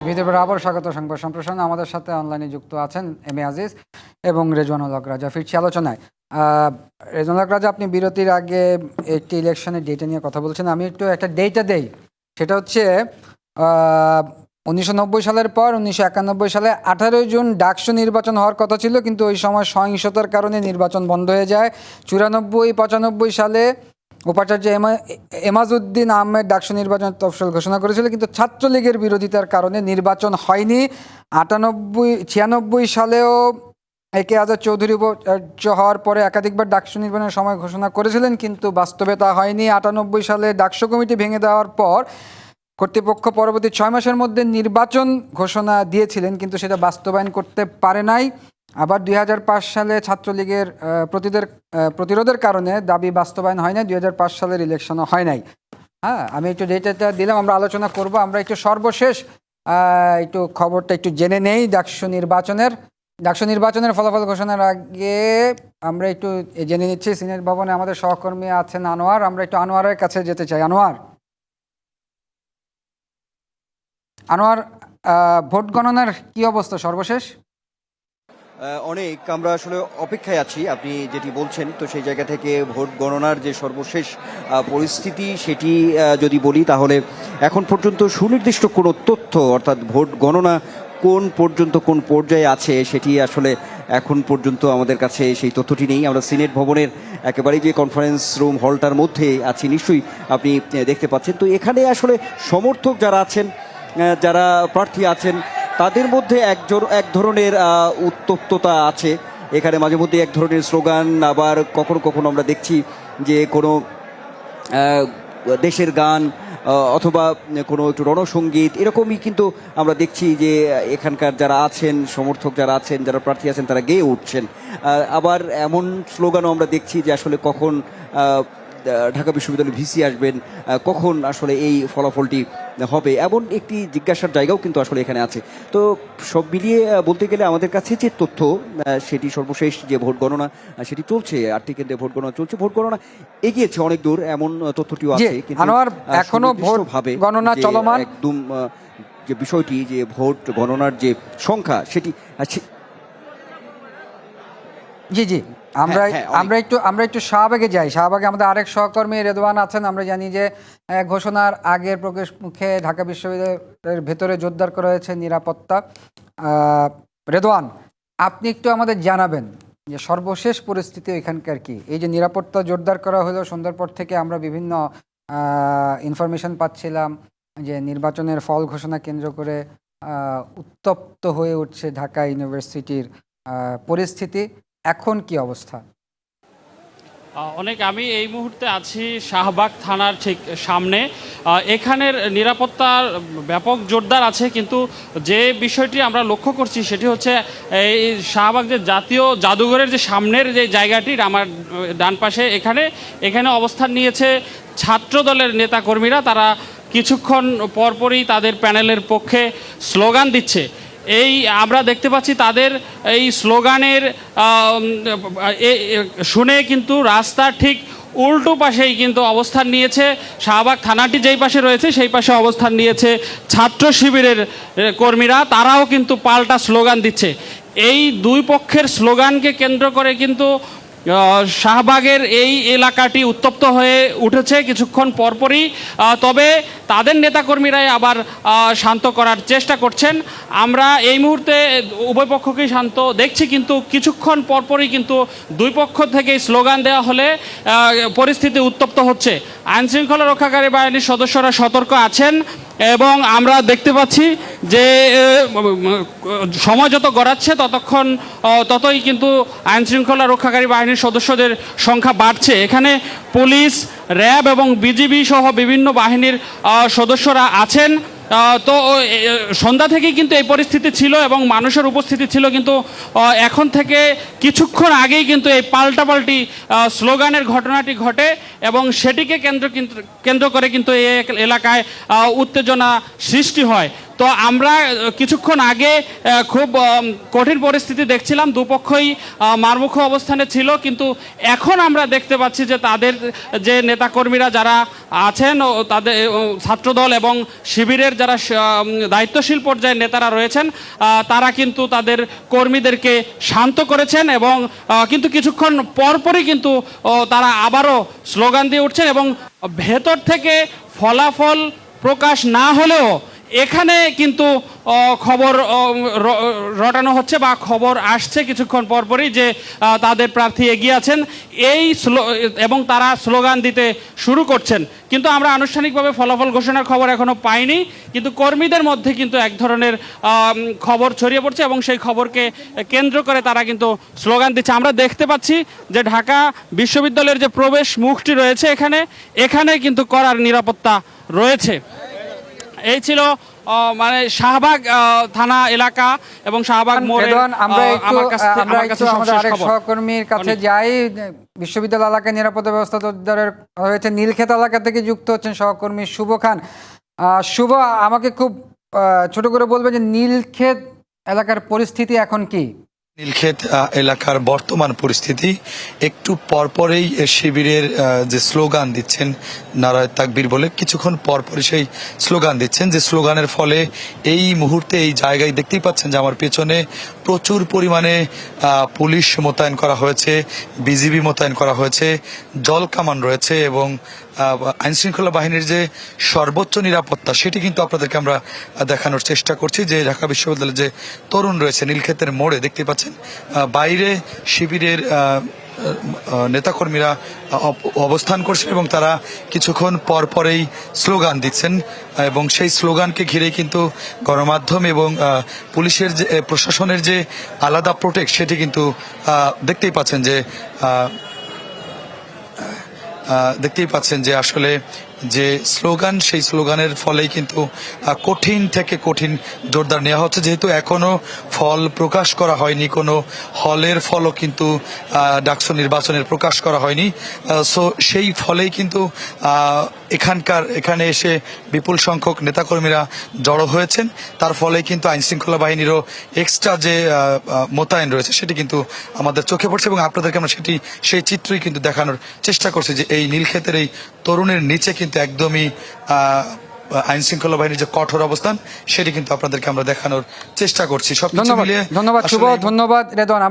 বিদেবের আবার স্বাগত সংবাদ সম্প্রসারণ। আমাদের সাথে অনলাইনে যুক্ত আছেন এম এ আজিজ এবং রেজওয়ানুল হক রাজা। ফিরছি আলোচনায়। আহ, রেজওয়ানুল হক রাজা আপনি বিরতির আগে একটি ইলেকশনের ডেটা নিয়ে কথা বলছেন। আমি একটু একটা ডেটা দেই। সেটা হচ্ছে উনিশশো নব্বই সালের পর উনিশশো একানব্বই সালে আঠারোই জুন ডাকসু নির্বাচন হওয়ার কথা ছিল কিন্তু ওই সময় সহিংসতার কারণে নির্বাচন বন্ধ হয়ে যায়। চুরানব্বই পঁচানব্বই সালে উপাচার্য এমা- এমাজউদ্দিন আহমেদ ডাকসু নির্বাচনের তফসিল ঘোষণা করেছিল, কিন্তু ছাত্রলীগের বিরোধিতার কারণে নির্বাচন হয়নি। আটানব্বই, ছিয়ানব্বই সালেও একে আজাদ চৌধুরী উপাচার্য হওয়ার পরে একাধিকবার ডাকসু নির্বাচনের সময় ঘোষণা করেছিলেন, কিন্তু বাস্তবে তা হয়নি। আটানব্বই সালে ডাকসু কমিটি ভেঙে দেওয়ার পর কর্তৃপক্ষ পরবর্তী ছয় মাসের মধ্যে নির্বাচন ঘোষণা দিয়েছিলেন, কিন্তু সেটা বাস্তবায়ন করতে পারে নাই। আবার দুই হাজার পাঁচ সালে ছাত্রলীগের প্রতিদের প্রতিরোধের কারণে দাবি বাস্তবায়ন হয় নাই, দুই হাজার পাঁচ সালের ইলেকশনও হয় নাই। হ্যাঁ আমি একটু ডেটাটা দিলাম, আমরা আলোচনা করব। আমরা একটু সর্বশেষ একটু খবরটা একটু জেনে নেই ডাকসু নির্বাচনের। ডাকসু নির্বাচনের ফলাফল ঘোষণার আগে আমরা একটু জেনে নিচ্ছি, সিনেট ভবনে আমাদের সহকর্মী আছেন আনোয়ার। আমরা একটু আনোয়ারের কাছে যেতে চাই। আনোয়ার। আনোয়ার ভোট গণনার কি অবস্থা সর্বশেষ? অনেক, আমরা আসলে অপেক্ষায় আছি, আপনি যেটি বলছেন, তো সেই জায়গা থেকে ভোট গণনার যে সর্বশেষ পরিস্থিতি সেটি যদি বলি, তাহলে এখন পর্যন্ত সুনির্দিষ্ট কোনো তথ্য, অর্থাৎ ভোট গণনা কোন পর্যন্ত কোন পর্যায়ে আছে, সেটি আসলে এখন পর্যন্ত আমাদের কাছে সেই তথ্যটি নেই। আমরা সিনেট ভবনের একেবারেই যে কনফারেন্স রুম হলটার মধ্যে আছি, নিশ্চয়ই আপনি দেখতে পাচ্ছেন। তো এখানে আসলে সমর্থক যারা আছেন যারা প্রার্থী আছেন তাদের মধ্যে একজন এক ধরনের উত্তপ্ততা আছে। এখানে মাঝে মধ্যে এক ধরনের স্লোগান আবার কখনো কখনো আমরা দেখছি যে কোনো দেশের গান অথবা কোনো একটু রণসঙ্গীত, এরকমই কিন্তু আমরা দেখছি যে এখানকার যারা আছেন, সমর্থক যারা আছেন, যারা প্রার্থী আছেন, তারা গেয়ে উঠছেন। আবার এমন স্লোগানও আমরা দেখছি যে আসলে কখন ঢাকা বিশ্ববিদ্যালয়ে ভিসি আসবেন কখন আসলে এই ফলাফলটি হবে? এমন একটি জিজ্ঞাসার জায়গাও কিন্তু আসলে এখানে আছে। তো সব মিলিয়ে বলতে গেলে আমাদের কাছে যে তথ্য সেটি সর্বশেষ যে ভোট গণনা সেটি চলছে আটটি কেন্দ্রে ভোট গণনা চলছে। ভোট গণনা এগিয়েছে অনেক দূর এমন তথ্যটিও আছে আহ, এখনও ভোট গণনা চলমান। একদম যে বিষয়টি যে ভোট গণনার যে সংখ্যা সেটি জি জি। আমরা হ্যাঁ, আমরা একটু আমরা একটু শাহবাগে যাই। শাহবাগে আমাদের আরেক সহকর্মী রেদওয়ান আছেন। আমরা জানি যে ঘোষণার আগের প্রবেশ মুখে ঢাকা বিশ্ববিদ্যালয়ের ভেতরে জোরদার করা হয়েছে নিরাপত্তা। রেদওয়ান আপনি একটু আমাদের জানাবেন যে সর্বশেষ পরিস্থিতি এখানকার কি? এই যে নিরাপত্তা জোরদার করা হলো সন্ধ্যার পর থেকে আমরা বিভিন্ন ইনফরমেশন পাচ্ছিলাম যে নির্বাচনের ফল ঘোষণা কেন্দ্র করে উত্তপ্ত হয়ে উঠছে ঢাকা ইউনিভার্সিটির পরিস্থিতি। এখন কি অবস্থা? অনেক, আমি এই মুহূর্তে আছি শাহবাগ থানার ঠিক সামনে। এখানের নিরাপত্তার ব্যাপক জোরদার আছে, কিন্তু যে বিষয়টি আমরা লক্ষ্য করছি সেটি হচ্ছে এই শাহবাগ যে জাতীয় জাদুঘরের যে সামনের যে জায়গাটি আমার ডান পাশে, এখানে এখানে অবস্থান নিয়েছে ছাত্র দলের নেতাকর্মীরা। তারা কিছুক্ষণ পরপরই তাদের প্যানেলের পক্ষে স্লোগান দিচ্ছে। এই আমরা দেখতে পাচ্ছি তাদের এই স্লোগানের শুনে কিন্তু রাস্তা ঠিক উল্টো পাশেই কিন্তু অবস্থান নিয়েছে। শাহবাগ থানাটি যেই পাশে রয়েছে, সেই পাশে অবস্থান নিয়েছে ছাত্র শিবিরের কর্মীরা। তারাও কিন্তু পাল্টা স্লোগান দিচ্ছে। এই দুই পক্ষের স্লোগানকে কেন্দ্র করে কিন্তু শাহবাগের এই এলাকাটি উত্তপ্ত হয়ে উঠেছে কিছুক্ষণ পরপরই। তবে তাদের নেতাকর্মীরাই আবার শান্ত করার চেষ্টা করছেন। আমরা এই মুহূর্তে উভয় পক্ষকেই শান্ত দেখছি, কিন্তু কিছুক্ষণ পরপরই কিন্তু দুই পক্ষ থেকে স্লোগান দেওয়া হলে পরিস্থিতি উত্তপ্ত হচ্ছে। আইনশৃঙ্খলা রক্ষাকারী বাহিনীর সদস্যরা সতর্ক আছেন। এবং আমরা দেখতে পাচ্ছি যে সময় যত গড়াচ্ছে ততক্ষণ ততই কিন্তু আইনশৃঙ্খলা রক্ষাকারী বাহিনীর সদস্যদের সংখ্যা বাড়ছে। এখানে পুলিশ, র্যাব এবং বিজিবি সহ বিভিন্ন বাহিনীর সদস্যরা আছেন। তো সন্ধ্যা থেকেই কিন্তু এই পরিস্থিতি ছিল এবং মানুষের উপস্থিতি ছিল, কিন্তু এখন থেকে কিছুক্ষণ আগেই কিন্তু এই পাল্টাপাল্টি স্লোগানের ঘটনাটি ঘটে এবং সেটিকে কেন্দ্র কেন্দ্র করে কিন্তু এই এলাকায় উত্তেজনা সৃষ্টি হয়। তো আমরা কিছুক্ষণ আগে খুব কঠিন পরিস্থিতি দেখছিলাম, দুপক্ষই মারমুখ অবস্থানে ছিল, কিন্তু এখন আমরা দেখতে পাচ্ছি যে তাদের, যে নেতাকর্মীরা যারা আছেন তাদের ছাত্রদল এবং শিবিরের যারা দায়িত্বশীল পর্যায়ের নেতারা রয়েছেন তারা কিন্তু তাদের কর্মীদেরকে শান্ত করেছেন এবং কিন্তু কিছুক্ষণ পরপরই কিন্তু তারা আবারও স্লোগান দিয়ে উঠছেন এবং ভেতর থেকে ফলাফল প্রকাশ না হলেও এখানে কিন্তু খবর রটানো হচ্ছে বা খবর আসছে কিছুক্ষণ পরপরই যে তাদের প্রার্থী এগিয়ে আছেন। এই এবং তারা স্লোগান দিতে শুরু করছেন। কিন্তু আমরা আনুষ্ঠানিকভাবে ফলাফল ঘোষণার খবর এখনও পাইনি। কিন্তু কর্মীদের মধ্যে কিন্তু এক ধরনের খবর ছড়িয়ে পড়ছে এবং সেই খবরকে কেন্দ্র করে তারা কিন্তু স্লোগান দিচ্ছে। আমরা দেখতে পাচ্ছি যে ঢাকা বিশ্ববিদ্যালয়ের যে প্রবেশ মুখটি রয়েছে এখানে এখানে কিন্তু করার নিরাপত্তা রয়েছে। এই ছিল মানে শাহবাগ থানা এলাকা এবং শাহবাগ মোড়ে আমরা একটু আমাদের আরেক সহকর্মীর কাছে যাই। বিশ্ববিদ্যালয় এলাকায় নিরাপত্তা ব্যবস্থা জোরদারের হয়েছে। নীলক্ষেত এলাকা থেকে যুক্ত হচ্ছেন সহকর্মী শুভ খান। আহ, শুভ আমাকে খুব আহ, ছোট করে বলবে যে নীলক্ষেত এলাকার পরিস্থিতি এখন কি? নীলক্ষেত এলাকার বর্তমান পরিস্থিতি, একটু পরপরেই শিবিরের যে স্লোগান দিচ্ছেন নারায় তাকবীর বলে, কিছুক্ষণ পরপরই সেই স্লোগান দিচ্ছেন, যে স্লোগানের ফলে এই মুহূর্তে এই জায়গায় দেখতেই পাচ্ছেন যে আমার পেছনে প্রচুর পরিমাণে পুলিশ মোতায়েন করা হয়েছে, বিজিবি মোতায়েন করা হয়েছে, জল কামান রয়েছে এবং আইন শৃঙ্খলা বাহিনীর যে সর্বোচ্চ নিরাপত্তা, সেটি কিন্তু আপনাদেরকে আমরা দেখানোর চেষ্টা করছি যে ঢাকা বিশ্ববিদ্যালয়ের যে তরুণ রয়েছে নীলক্ষেতের মোড়ে, দেখতে পাচ্ছেন? বাইরে শিবিরের নেতাকর্মীরা অবস্থান করছেন এবং তারা কিছুক্ষণ পর পরেই স্লোগান দিচ্ছেন। এবং সেই স্লোগানকে ঘিরে কিন্তু গণমাধ্যম এবং পুলিশের যে প্রশাসনের যে আলাদা প্রোটেক্ট সেটি কিন্তু দেখতেই পাচ্ছেন যে দেখতেই পাচ্ছেন যে আসলে যে স্লোগান, সেই স্লোগানের ফলেই কিন্তু কঠিন থেকে কঠিন জোরদার নেওয়া হচ্ছে। যেহেতু এখনও ফল প্রকাশ করা হয়নি, কোনো হলের ফলও কিন্তু ডাকসু নির্বাচনের প্রকাশ করা হয়নি। সো সেই ফলেই কিন্তু এখানকার, এখানে এসে বিপুল সংখ্যক নেতাকর্মীরা জড়ো হয়েছেন। তার ফলে কিন্তু আইন শৃঙ্খলা বাহিনীরও এক্সট্রা যে মোতায়েন রয়েছে, সেটি কিন্তু আমাদের চোখে পড়ছে এবং আপনাদেরকে আমরা সেটি, সেই চিত্রই কিন্তু দেখানোর চেষ্টা করছি যে এই নীলক্ষেতের এই তরুণের নিচে কিন্তু একদমই আহ, আইন শৃঙ্খলা বাহিনীর যে কঠোর অবস্থান সেটি কিন্তু আপনাদেরকে আমরা দেখানোর চেষ্টা করছি। সব ধন্যবাদ। মিলিয়ে ধন্যবাদ শুভ ধন্যবাদ